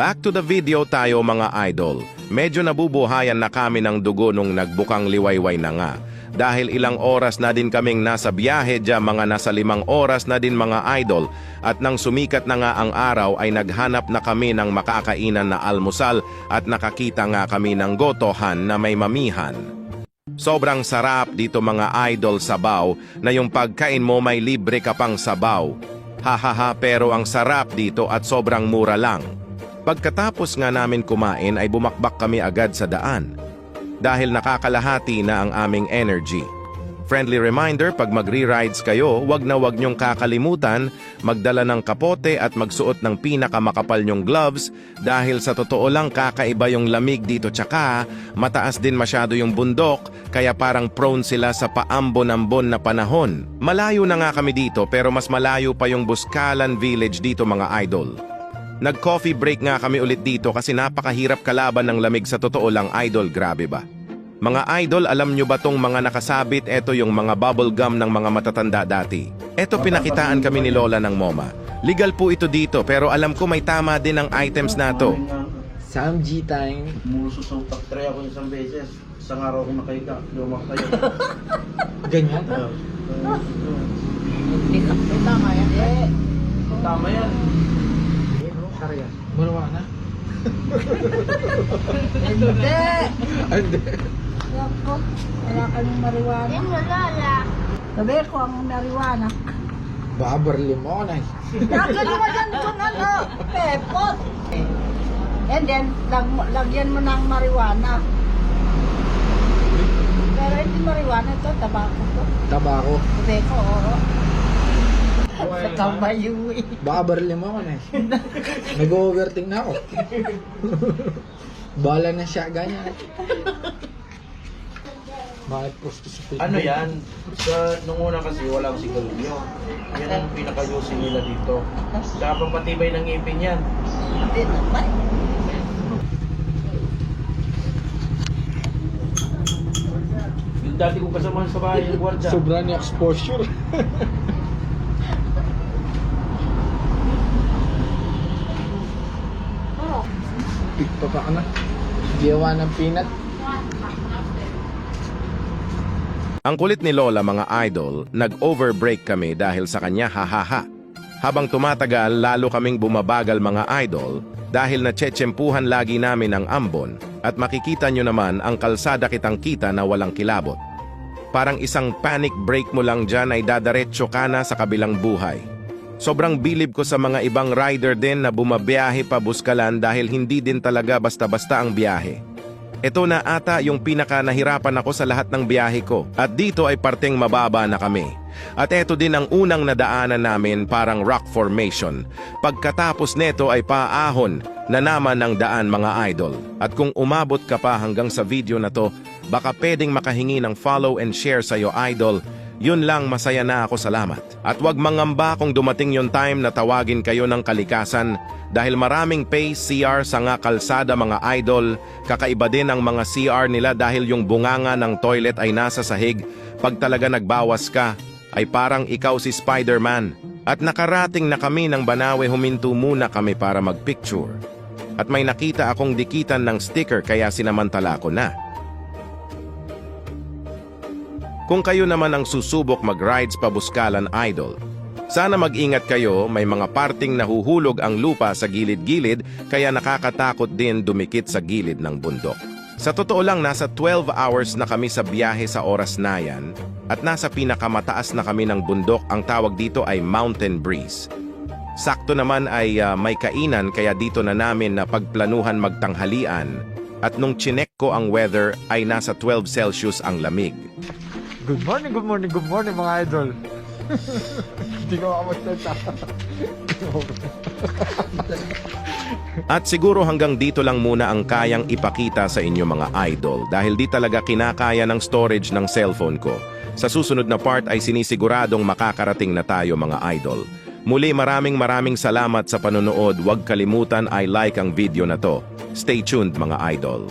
Back to the video tayo mga idol. Medyo nabubuhayan na kami ng dugo nung nagbukang liwayway na nga. Dahil ilang oras na din kaming nasa biyahe dya mga nasa limang oras na din mga idol at nang sumikat na nga ang araw ay naghanap na kami ng makakainan na almusal at nakakita nga kami ng gotohan na may mamihan. Sobrang sarap dito mga idol sabaw na yung pagkain mo may libre ka pang sabaw. Hahaha pero ang sarap dito at sobrang mura lang. Pagkatapos nga namin kumain ay bumakbak kami agad sa daan. Dahil nakakalahati na ang aming energy. Friendly reminder, pag magre-rides kayo, wag na wag niyong kakalimutan magdala ng kapote at magsuot ng pinakamakapal niyong gloves dahil sa totoo lang kakaiba yung lamig dito tsaka mataas din masyado yung bundok kaya parang prone sila sa paambon-ambon na panahon. Malayo na nga kami dito pero mas malayo pa yung Buskalan Village dito mga idol. Nag-coffee break nga kami ulit dito kasi napakahirap kalaban ng lamig sa totoo lang idol, grabe ba? Mga idol, alam nyo ba tong mga nakasabit? Ito yung mga bubble gum ng mga matatanda dati. Ito pinakitaan kami ni Lola ng MoMA. Legal po ito dito pero alam ko may tama din ang items na to. Sam G time. Mumususupak try ako isang beses. Isang araw ako nakahiga. Lumak tayo. Ganyan. Tama yan. Tama yan. Hindi. Hindi. Ako, wala kang mariwana. Yung lola. Sabi ko ang mariwana. Babarli mo na. Nakalimutan kung ano, pepot. And then, lag, lagyan mo ng mariwana. Pero hindi mariwana ito, tabako to. Tabako. Sabi ko, oo. Nakamayo eh. Babarli mo na. Nag-overthink na ako. Bala na siya, ganyan. Bakit prosto sa Facebook? Ano yan? Sa, nung una kasi walang sigarilyo. Yan ang pinaka-using nila dito. Kaya pampatibay ng ngipin yan. Hindi naman. Yung dati kong kasamahan sa bahay yung gwardiya. Sobra ni exposure. Pikpa pa ka na. Giyawa ng peanut. Ang kulit ni Lola mga idol, nag-overbreak kami dahil sa kanya hahaha. Habang tumatagal, lalo kaming bumabagal mga idol dahil natsetsempuhan lagi namin ang ambon at makikita nyo naman ang kalsada kitang kita na walang kilabot. Parang isang panic break mo lang dyan ay dadaretso ka na sa kabilang buhay. Sobrang bilib ko sa mga ibang rider din na bumabiyahe pa buskalan dahil hindi din talaga basta-basta ang biyahe. Ito na ata yung pinaka nahirapan ako sa lahat ng biyahe ko at dito ay parteng mababa na kami. At ito din ang unang nadaanan namin parang rock formation. Pagkatapos neto ay paahon na naman ng daan mga idol. At kung umabot ka pa hanggang sa video na to, baka pwedeng makahingi ng follow and share sa'yo idol. Yun lang masaya na ako salamat. At wag mangamba kung dumating yung time na tawagin kayo ng kalikasan dahil maraming pay CR sa nga kalsada mga idol. Kakaiba din ang mga CR nila dahil yung bunganga ng toilet ay nasa sahig. Pag talaga nagbawas ka, ay parang ikaw si Spider-Man. At nakarating na kami ng Banawe huminto muna kami para magpicture. At may nakita akong dikitan ng sticker kaya sinamantala ko na. Kung kayo naman ang susubok mag-rides pa Buskalan Idol, sana mag-ingat kayo, may mga parting nahuhulog ang lupa sa gilid-gilid kaya nakakatakot din dumikit sa gilid ng bundok. Sa totoo lang, nasa 12 hours na kami sa biyahe sa oras na yan at nasa pinakamataas na kami ng bundok, ang tawag dito ay Mountain Breeze. Sakto naman ay ah, may kainan kaya dito na namin na pagplanuhan magtanghalian at nung chinek ko ang weather ay nasa 12 Celsius ang lamig. Good morning, good morning, good morning mga idol. Hindi ko makapagsalita. At siguro hanggang dito lang muna ang kayang ipakita sa inyo mga idol dahil di talaga kinakaya ng storage ng cellphone ko. Sa susunod na part ay sinisiguradong makakarating na tayo mga idol. Muli maraming maraming salamat sa panonood. Huwag kalimutan ay like ang video na to. Stay tuned mga idol.